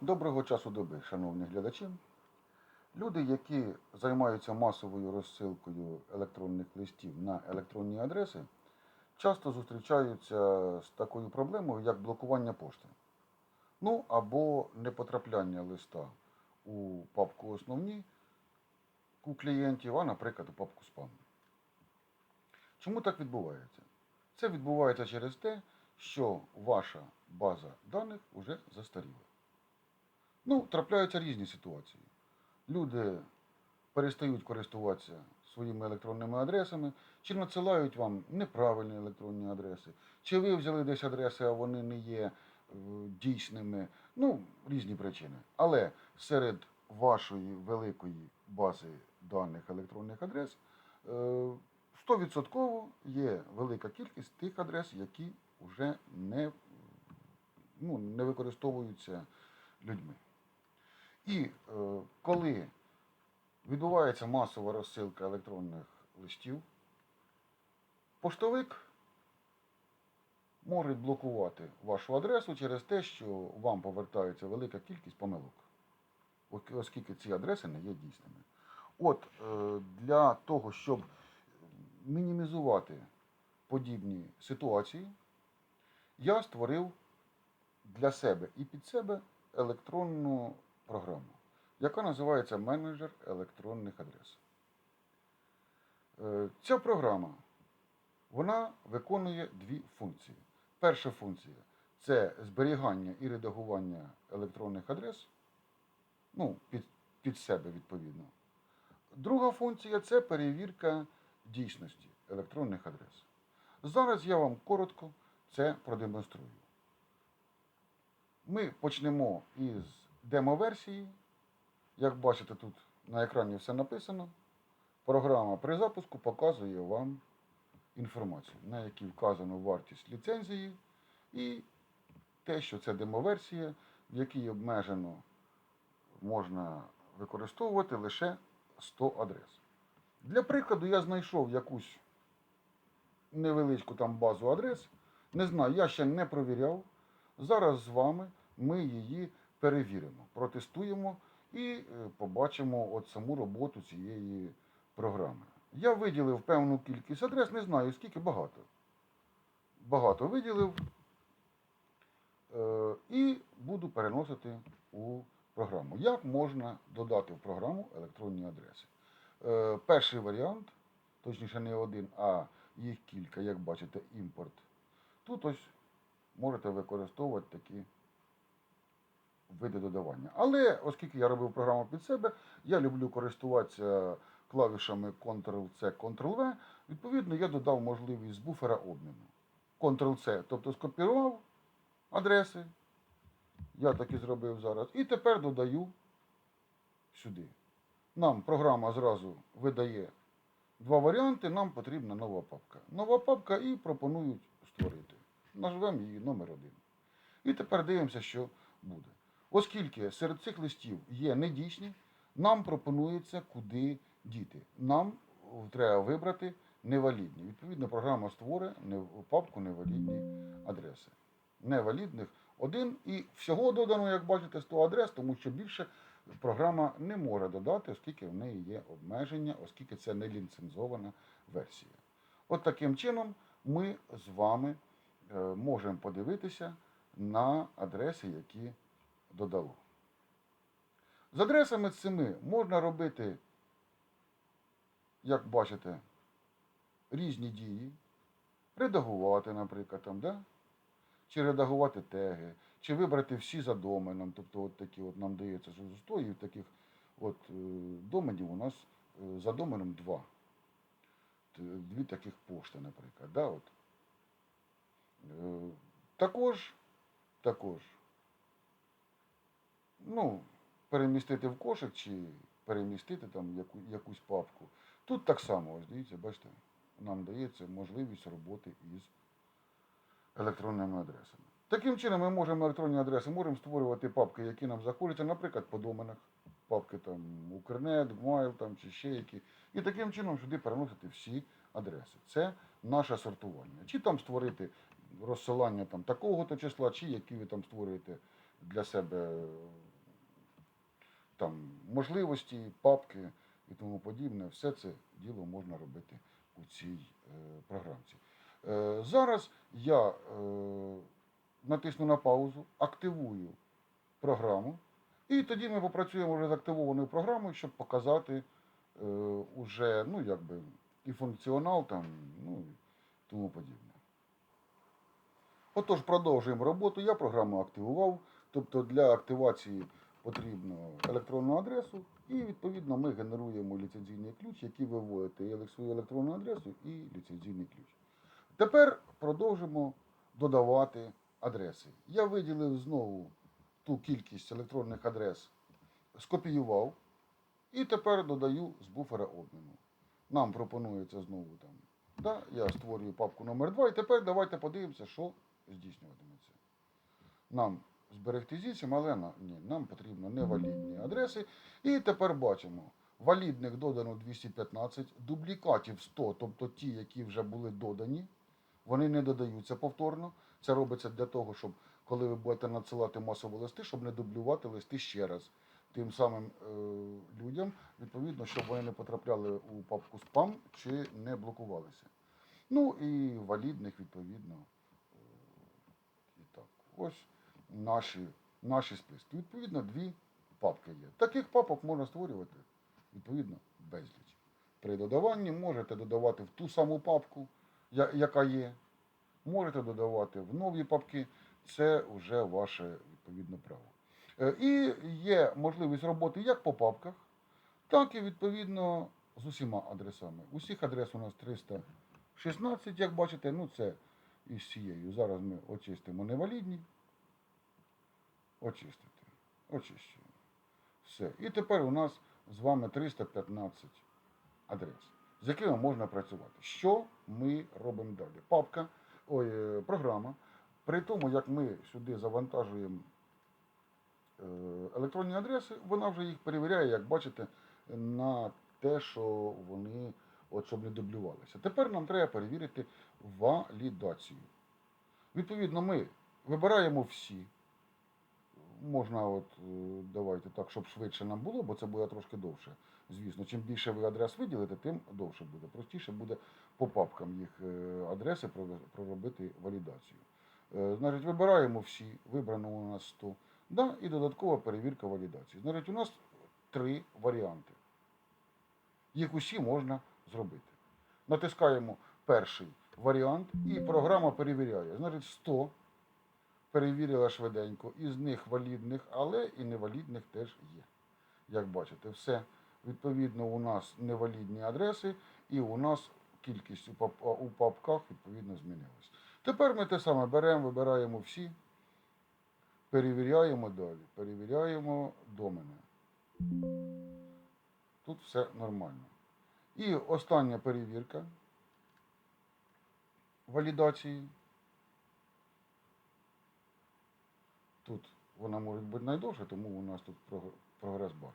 Доброго часу доби, шановні глядачі. Люди, які займаються масовою розсилкою електронних листів на електронні адреси, часто зустрічаються з такою проблемою, як блокування пошти. Ну або непотрапляння листа у папку основні у клієнтів, а, наприклад, у папку спам. Чому так відбувається? Це відбувається через те, що ваша база даних вже застаріла. Ну, трапляються різні ситуації. Люди перестають користуватися своїми електронними адресами, чи надсилають вам неправильні електронні адреси, чи ви взяли десь адреси, а вони не є е, дійсними. Ну, різні причини. Але серед вашої великої бази даних електронних адрес е, 100% є велика кількість тих адрес, які вже не, ну, не використовуються людьми. І е, коли відбувається масова розсилка електронних листів, поштовик може блокувати вашу адресу через те, що вам повертається велика кількість помилок, оскільки ці адреси не є дійсними. От е, для того, щоб мінімізувати подібні ситуації, я створив для себе і під себе електронну програму, яка називається менеджер електронних адрес. Е, Ця програма вона виконує дві функції. Перша функція це зберігання і редагування електронних адрес, ну, під, під себе відповідно. Друга функція це перевірка дійсності електронних адрес. Зараз я вам коротко це продемонструю. Ми почнемо із демо-версії. Як бачите, тут на екрані все написано. Програма при запуску показує вам інформацію, на якій вказано вартість ліцензії і те, що це демо-версія, в якій обмежено можна використовувати лише 100 адрес. Для прикладу, я знайшов якусь невеличку там базу адрес. Не знаю, я ще не провіряв. Зараз з вами ми її перевіримо, протестуємо і е, побачимо от саму роботу цієї програми. Я виділив певну кількість адрес, не знаю скільки багато. Багато виділив е, і буду переносити у програму. Як можна додати в програму електронні адреси? Е, Перший варіант, точніше не один, а їх кілька, як бачите, імпорт. Тут ось можете використовувати такі види додавання. Але оскільки я робив програму під себе, я люблю користуватися клавішами Ctrl-C, Ctrl-V, відповідно, я додав можливість буфера обміну. Ctrl-C, тобто скопірував адреси. Я так і зробив зараз. І тепер додаю сюди. Нам програма зразу видає два варіанти, нам потрібна нова папка. Нова папка і пропонують створити. Назвемо її номер один. І тепер дивимося, що буде. Оскільки серед цих листів є недійсні, нам пропонується куди діти. Нам треба вибрати невалідні. Відповідно, програма створить не- папку невалідні адреси. Невалідних один і всього додано, як бачите, 100 адрес, тому що більше програма не може додати, оскільки в неї є обмеження, оскільки це не ліцензована версія. От таким чином ми з вами е, можемо подивитися на адреси, які додало. З адресами цими можна робити, як бачите, різні дії. Редагувати, наприклад, там, да? чи редагувати теги, чи вибрати всі за доменом. Тобто, от такі от нам дається, що з стоїв таких от, е, доменів у нас е, за доменом два. Дві таких пошти, наприклад. Да? От. Е, Також, також ну, перемістити в кошик чи перемістити там яку, якусь папку. Тут так само, ось дивіться, бачите, нам дається можливість роботи із електронними адресами. Таким чином ми можемо електронні адреси, можемо створювати папки, які нам захочуться, наприклад, по доменах, папки там Укрнет, Gmail там, чи ще які. І таким чином сюди переносити всі адреси. Це наше сортування. Чи там створити розсилання там, такого-то числа, чи які ви там створюєте для себе там можливості, папки і тому подібне, все це діло можна робити у цій е, програмці. Е, зараз я е, натисну на паузу, активую програму, і тоді ми попрацюємо вже з активованою програмою, щоб показати е, уже, ну, якби, і функціонал там, ну, і тому подібне. Отож, продовжуємо роботу. Я програму активував. Тобто для активації потрібно електронну адресу, і відповідно ми генеруємо ліцензійний ключ, який ви свою електронну адресу і ліцензійний ключ. Тепер продовжимо додавати адреси. Я виділив знову ту кількість електронних адрес, скопіював і тепер додаю з буфера обміну. Нам пропонується знову там. Да, я створюю папку номер 2 і тепер давайте подивимося, що здійснюватиметься. Нам зберегти зісім, але ні, нам потрібно невалідні адреси. І тепер бачимо, валідних додано 215, дублікатів 100, тобто ті, які вже були додані, вони не додаються повторно. Це робиться для того, щоб коли ви будете надсилати масові листи, щоб не дублювати листи ще раз. Тим самим е, людям, відповідно, щоб вони не потрапляли у папку спам чи не блокувалися. Ну і валідних, відповідно. Ось наші, наші списки. Відповідно, дві папки є. Таких папок можна створювати, відповідно, безліч. При додаванні можете додавати в ту саму папку, яка є. Можете додавати в нові папки. Це вже ваше відповідне право. Е, І є можливість роботи як по папках, так і відповідно з усіма адресами. Усіх адрес у нас 316, як бачите, ну це із цією. Зараз ми очистимо невалідні. Очистити. Очищуємо. Все. І тепер у нас з вами 315 адрес, з якими можна працювати. Що ми робимо далі? Папка, ой, е, програма. При тому, як ми сюди завантажуємо е, електронні адреси, вона вже їх перевіряє, як бачите, на те, що вони, от щоб не дублювалися. Тепер нам треба перевірити валідацію. Відповідно, ми вибираємо всі. Можна, от, е, давайте так, щоб швидше нам було, бо це буде трошки довше. Звісно, чим більше ви адрес виділите, тим довше буде. Простіше буде по папкам їх е, адреси проробити валідацію. Е, Значить, вибираємо всі, вибрано у нас 100, да, і додаткова перевірка валідації. Значить, у нас три варіанти. Їх усі можна зробити. Натискаємо перший варіант, і програма перевіряє. Значить, 100 перевірила швиденько, із них валідних, але і невалідних теж є. Як бачите, все відповідно у нас невалідні адреси, і у нас кількість у, папках відповідно змінилась. Тепер ми те саме беремо, вибираємо всі, перевіряємо далі, перевіряємо домени. Тут все нормально. І остання перевірка валідації. Тут вона може бути найдовше, тому у нас тут прогрес-бар.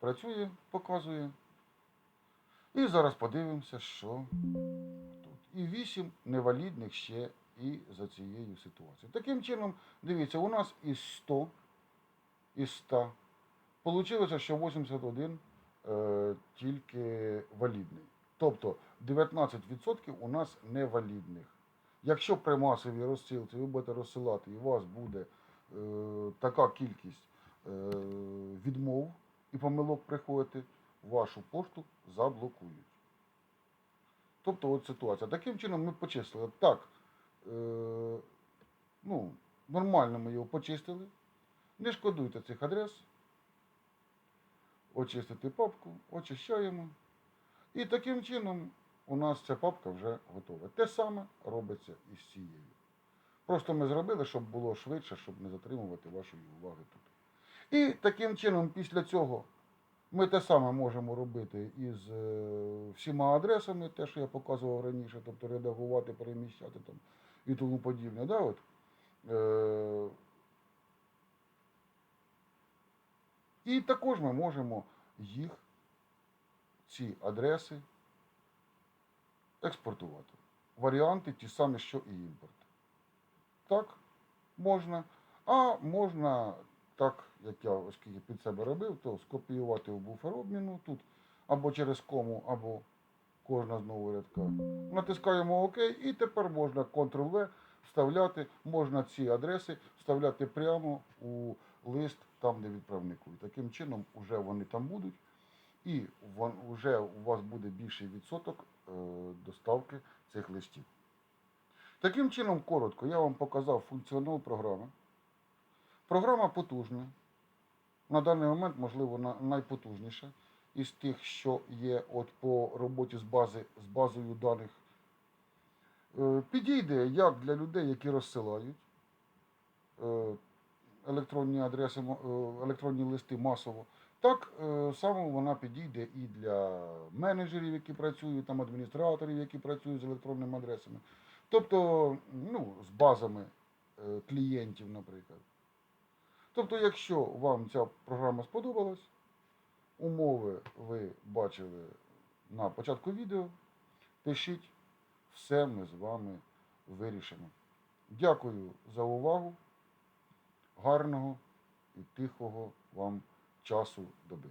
Працює, показує. І зараз подивимося, що тут. І 8 невалідних ще і за цією ситуацією. Таким чином, дивіться, у нас із 100, із 100, вийшло, що 81 е, тільки валідний. Тобто 19% у нас невалідних. Якщо при масовій розсилці ви будете розсилати і у вас буде е, така кількість е, відмов і помилок приходити, вашу пошту заблокують. Тобто от ситуація. Таким чином ми почистили. Так, е, ну, нормально ми його почистили. Не шкодуйте цих адрес. Очистити папку, очищаємо. І таким чином у нас ця папка вже готова. Те саме робиться і з цією. Просто ми зробили, щоб було швидше, щоб не затримувати вашої уваги тут. І таким чином, після цього, ми те саме можемо робити із е, всіма адресами, те, що я показував раніше, тобто редагувати, переміщати там і тому подібне. Да, от. Е, і також ми можемо їх, ці адреси, експортувати. Варіанти ті самі, що і імпорт. Так, можна. А можна так як я оскільки під себе робив, то скопіювати в буфер обміну тут або через кому, або кожна знову рядка. Натискаємо ОК і тепер можна Ctrl-V вставляти, можна ці адреси вставляти прямо у лист там, де відправнику. І таким чином вже вони там будуть, і вже у вас буде більший відсоток е, доставки цих листів. Таким чином, коротко, я вам показав функціонал програми. Програма потужна. На даний момент, можливо, найпотужніша із тих, що є от по роботі з, бази, з базою даних. Е, Підійде як для людей, які розсилають е, електронні адреси, електронні листи масово, так е, само вона підійде і для менеджерів, які працюють, там адміністраторів, які працюють з електронними адресами. Тобто, ну, з базами е, клієнтів, наприклад. Тобто, якщо вам ця програма сподобалась, умови ви бачили на початку відео, пишіть, все ми з вами вирішимо. Дякую за увагу. Гарного і тихого вам часу доби.